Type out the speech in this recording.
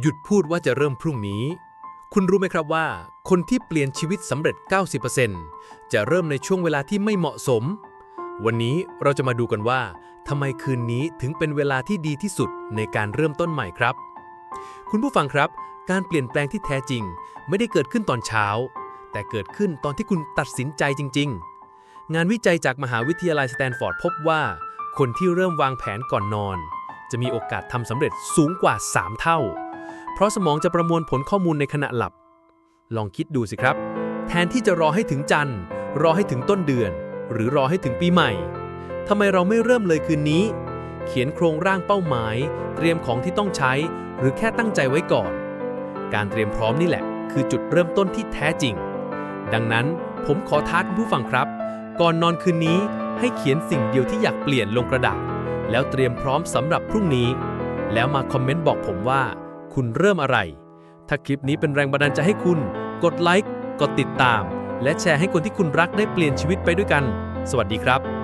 หยุดพูดว่าจะเริ่มพรุ่งนี้ คุณรู้ไหมครับว่า คนที่เปลี่ยนชีวิตสำเร็จ 90%จะเริ่มในช่วงเวลาที่ไม่เหมาะสม วันนี้เราจะมาดูกันว่าทำไมคืนนี้ถึงเป็นเวลาที่ดีที่สุดในการเริ่มต้นใหม่ครับ คุณผู้ฟังครับ การเปลี่ยนแปลงที่แท้จริง ไม่ได้เกิดขึ้นตอนเช้า แต่เกิดขึ้นตอนที่คุณตัดสินใจจริง ๆ งานวิจัยจากมหาวิทยาลัยสแตนฟอร์ดพบว่า คนที่เริ่มวางแผนก่อนนอน จะมีโอกาสทำสำเร็จสูงกว่า 3 เท่า เพราะสมองจะประมวลผลข้อมูลในขณะหลับ ลองคิดดูสิครับ แทนที่จะรอให้ถึงจันทร์ รอให้ถึงต้นเดือน หรือรอให้ถึงปีใหม่ทำไมเราไม่เริ่มเลยคืนนี้ เขียนโครงร่างเป้าหมาย เตรียมของที่ต้องใช้ หรือแค่ตั้งใจไว้ก่อน การเตรียมพร้อมนี่แหละ คือจุดเริ่มต้นที่แท้จริง ดังนั้นผมขอท้าคุณผู้ฟังครับ ก่อนนอนคืนนี้ให้เขียนสิ่งเดียวที่อยากเปลี่ยนลงกระดาษ แล้วเตรียมพร้อมสำหรับพรุ่งนี้ แล้วมาคอมเมนต์บอกผมว่า คุณเริ่มอะไร ถ้าคลิปนี้เป็นแรงบันดาลใจให้คุณ กดไลค์ กดติดตาม และแชร์ให้คนที่คุณรักได้เปลี่ยนชีวิตไปด้วยกัน สวัสดีครับ